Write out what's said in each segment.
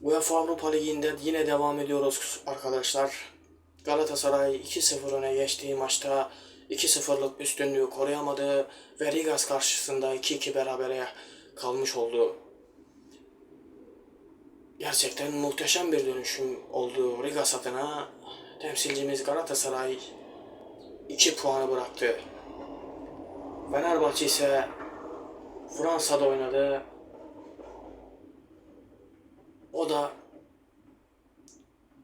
UEFA Avrupa Ligi'nde yine devam ediyoruz arkadaşlar. Galatasaray 2-0 öne geçtiği maçta 2-0'lık üstünlüğü koruyamadı ve Rigas karşısında 2-2 berabere kalmış oldu. Gerçekten muhteşem bir dönüşüm oldu Rigas adına. Temsilcimiz Galatasaray 2 puanı bıraktı. Fenerbahçe ise Fransa'da oynadı. Da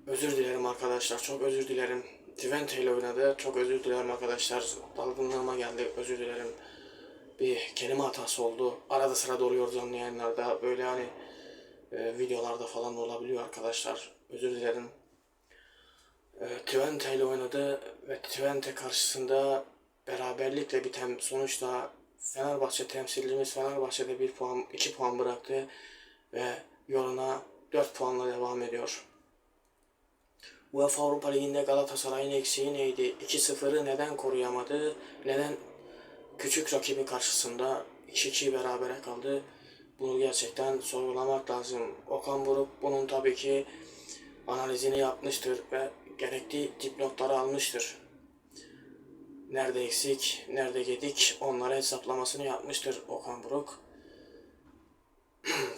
özür dilerim arkadaşlar. Çok özür dilerim. Twente ile oynadı. Çok özür dilerim arkadaşlar. Dalgınlığıma geldi. Özür dilerim. Bir kelime hatası oldu. Arada sırada oluyor canlı. Böyle hani e, videolarda falan olabiliyor arkadaşlar. Özür dilerim. E, Twente ile oynadı ve Twente karşısında beraberlikle biten sonuçta Fenerbahçe temsilcimiz Fenerbahçe'de bir puan, iki puan bıraktı ve yoluna 4 puanla devam ediyor. UEFA Avrupa Ligi'nde Galatasaray'ın eksiği neydi? 2-0'ı neden koruyamadı? Neden küçük rakibi karşısında 2-2 berabere kaldı? Bunu gerçekten sorgulamak lazım. Okan Buruk bunun tabii ki analizini yapmıştır ve gerekli dipnotları almıştır. Nerede eksik, nerede gedik onlara hesaplamasını yapmıştır Okan Buruk.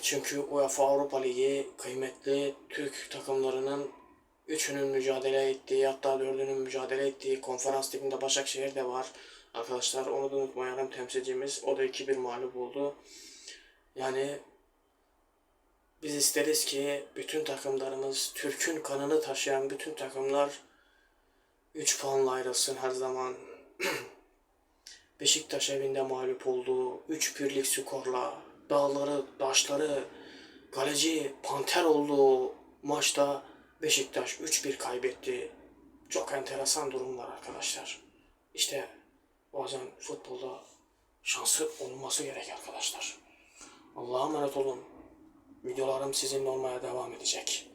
Çünkü UEFA Avrupa Ligi kıymetli Türk takımlarının üçünün mücadele ettiği hatta dördünün mücadele ettiği konferans liginde Başakşehir de var. Arkadaşlar onu da unutmayalım temsilcimiz. O da 2-1 mağlup oldu. Yani biz isteriz ki bütün takımlarımız Türk'ün kanını taşıyan bütün takımlar 3 puanla ayrılsın her zaman. Beşiktaş evinde mağlup oldu. 3 birlik skorla dağları, taşları, kaleci panter olduğu maçta Beşiktaş 3-1 kaybetti. Çok enteresan durumlar arkadaşlar. İşte bazen futbolda şansı olması gerek arkadaşlar. Allah'a emanet olun. Videolarım sizinle olmaya devam edecek.